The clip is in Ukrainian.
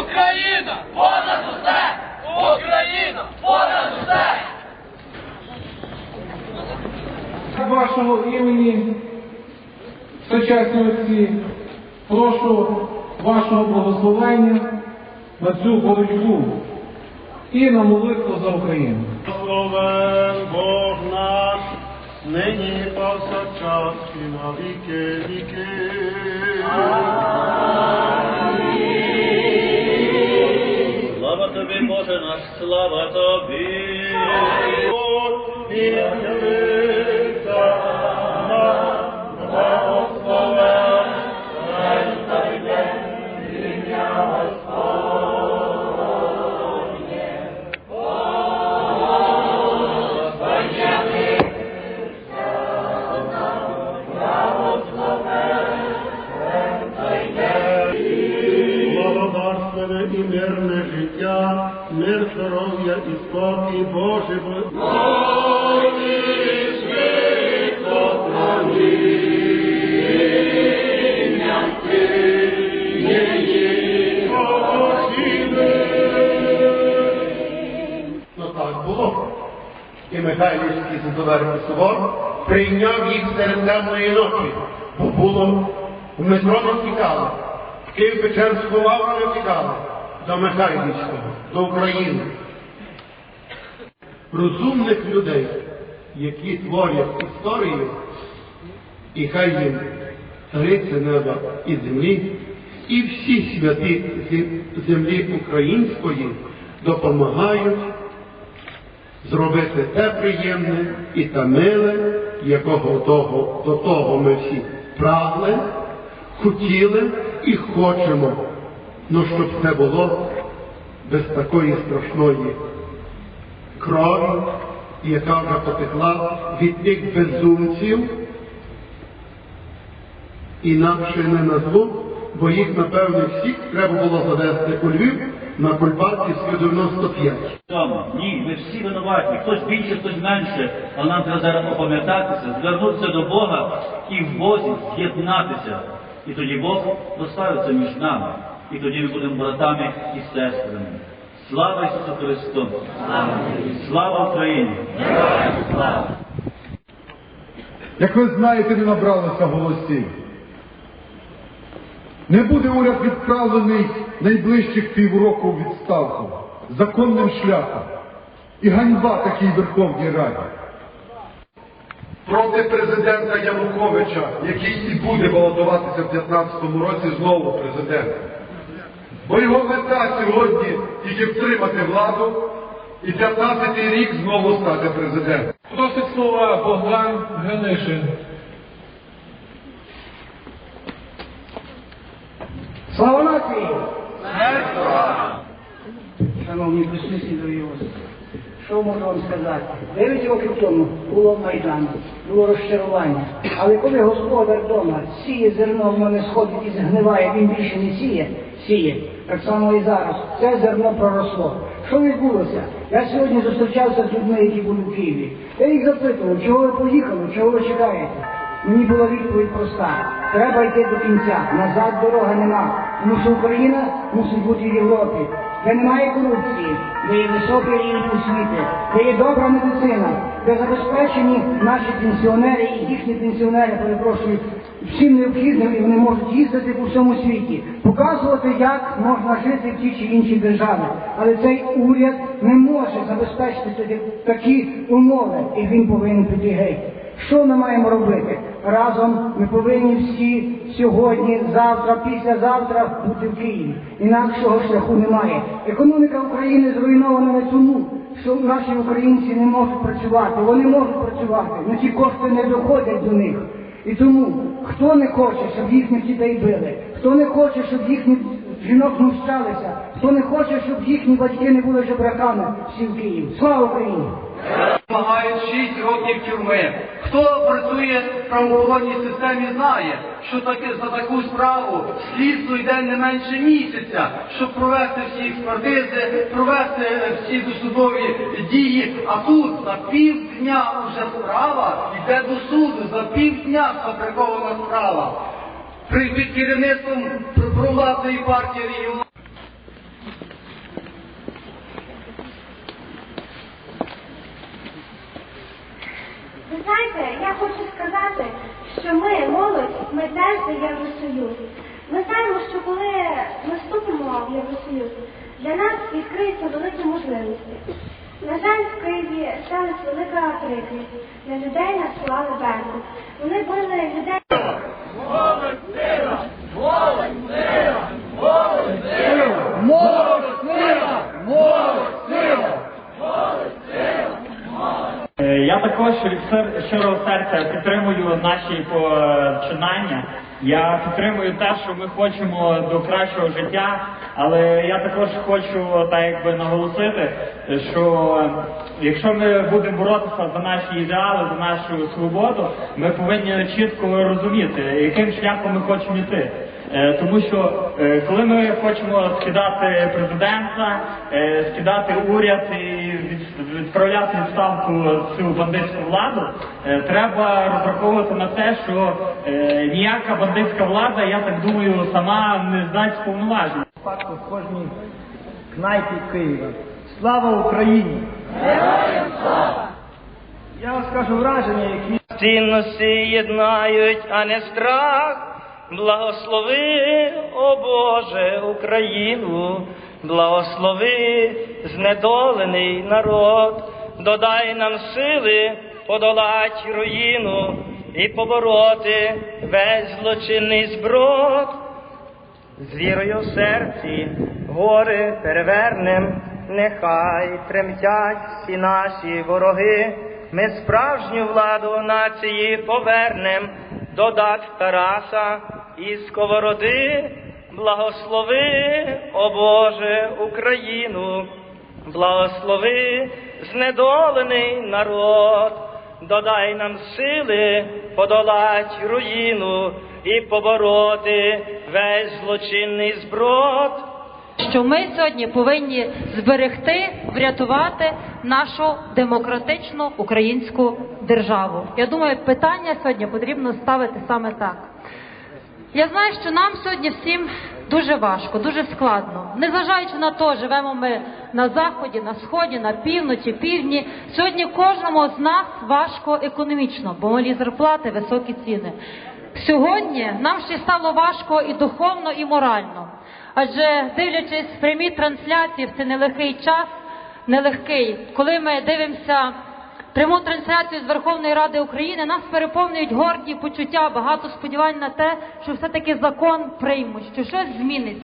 Україна! Понад усе! Україна! Понад усе! Вашого імені, сучасні отці, прошу вашого благословення на цю боротьбу і на молитву за Україну. Благословен Бог наш, нині і повсякчас і на віки віки. Слава тобі, Боже наш, слава тобі. І явився нам благословен, життя, мир, здоров'я і спокій Божий. Ну так було. І Михайлівський Святоверхий собор прийняв їх серед темної ночі, бо було в метро не втікали, в Київ Печерську лавру не втікали, до Михайлівського, до України. Розумних людей, які творять історію, і хай їм цариця неба і землі, і всі святі землі української допомагають зробити те приємне і те миле, якого того, до того ми всі прагли, хотіли і хочемо. Ну, щоб це було без такої страшної крові, яка вже потекла від тих безумців, інакше не назву, бо їх, напевне, всіх треба було завести у Львів на Кульбарківську 95. Ні, ми всі винуваті, хтось більше, хтось менше, але нам треба зараз опам'ятатися, звернутися до Бога і в Бозі з'єднатися. І тоді Бог розставиться між нами. І тоді ми будемо братами і сестрами. Слава Ісусу Христу! Слава Україні! Слава! Як ви знаєте, не набралося голосів. Не буде уряд відправлений найближчих півроку у відставку законним шляхом. І ганьба такій Верховній Раді. Проти президента Януковича, який і буде балотуватися в 2015 році знову президентом. Бо його мета сьогодні тільки втримати владу і 15-й рік знову стати президентом. Просить слова Богдан Генишин. Слава нації! Шановні присутні, дорогі гості, що можу вам сказати? Дев'ять років тому було Майдан, було розчарування. Але коли господар вдома сіє зерно, воно не сходить і згниває, він більше не сіє, сіє. Так само і зараз. Це зерно проросло. Що відбулося? Я сьогодні зустрічався з людьми, які були в Києві. Я їх запитував, чого ви поїхали, чого ви чекаєте? Мені була відповідь проста. Треба йти до кінця. Назад дороги нема. Тому що Україна мусить бути в Європі, де немає корупції, де є високий рівень освіти, де є добра медицина, де забезпечені наші пенсіонери і їхні пенсіонери, перепрошую, всім необхідним і вони можуть їздити по всьому світі, показувати, як можна жити в тій чи іншій державі. Але цей уряд не може забезпечити тоді такі умови, і він повинен піти геть. Що ми маємо робити? Разом ми повинні всі сьогодні, завтра, післязавтра бути в Києві. Інакшого шляху немає. Економіка України зруйнована на тому, що наші українці не можуть працювати. Вони можуть працювати, але ці кошти не доходять до них. І тому, хто не хоче, щоб їхніх дітей били, хто не хоче, щоб їхні жінок мущалися, хто не хоче, щоб їхні батьки не були жебраками, всі в Київ. Слава Україні! Вимагають 6 років тюрми. Хто працює в правоохоронній системі, знає, що таке за таку справу слідство йде не менше місяця, щоб провести всі експертизи, провести всі досудові дії. А тут за півдня вже справа йде до суду, за півдня сфабрикована справа. При під керівництвом провладної партії регіону. Ви знаєте, я хочу сказати, що ми, молодь, ми теж за Євросоюз. Ми знаємо, що коли ми вступимо в Євросоюз, для нас відкриються великі можливості. На жаль, в Києві сталася велика прикрість. На людей наслали беркут. Вони били людей. Е, Я також від сер- щирого серця підтримую наші починання. Я підтримую те, що ми хочемо до кращого життя, але я також хочу так якби наголосити, що якщо ми будемо боротися за наші ідеали, за нашу свободу, ми повинні чітко розуміти, яким шляхом ми хочемо йти. Е, Тому що е, коли ми хочемо скидати президента, е, скидати уряд і відправляти в відставку цю бандитську владу, е, треба розраховувати на те, що е, ніяка бандитська влада, я так думаю, сама не здасть повноважень. факту в кожній кнайпі Києва. Слава Україні! Я вам скажу враження, які Цінності єднають, а не страх. Благослови, о Боже, Україну, благослови знедолений народ, додай нам сили подолать руїну і побороти весь злочинний зброд. З вірою в серці гори перевернем, нехай тремтять всі наші вороги. Ми справжню владу нації повернем, додать Тараса і сковороди. Благослови, о Боже, Україну, благослови знедолений народ, додай нам сили подолать руїну і побороти весь злочинний зброд. що ми сьогодні повинні зберегти, врятувати нашу демократичну українську державу. Я думаю, питання сьогодні потрібно ставити саме так. Я знаю, що нам сьогодні всім дуже важко, дуже складно. Незважаючи на те, живемо ми на заході, на сході, на півночі, півдні. Сьогодні кожному з нас важко економічно, бо малі зарплати, високі ціни. Сьогодні нам ще стало важко і духовно, і морально. Адже дивлячись прямі трансляції в цей нелегкий час, нелегкий, коли ми дивимося пряму трансляцію з Верховної Ради України, нас переповнюють горді почуття, багато сподівань на те, що все-таки закон приймуть, що щось зміниться.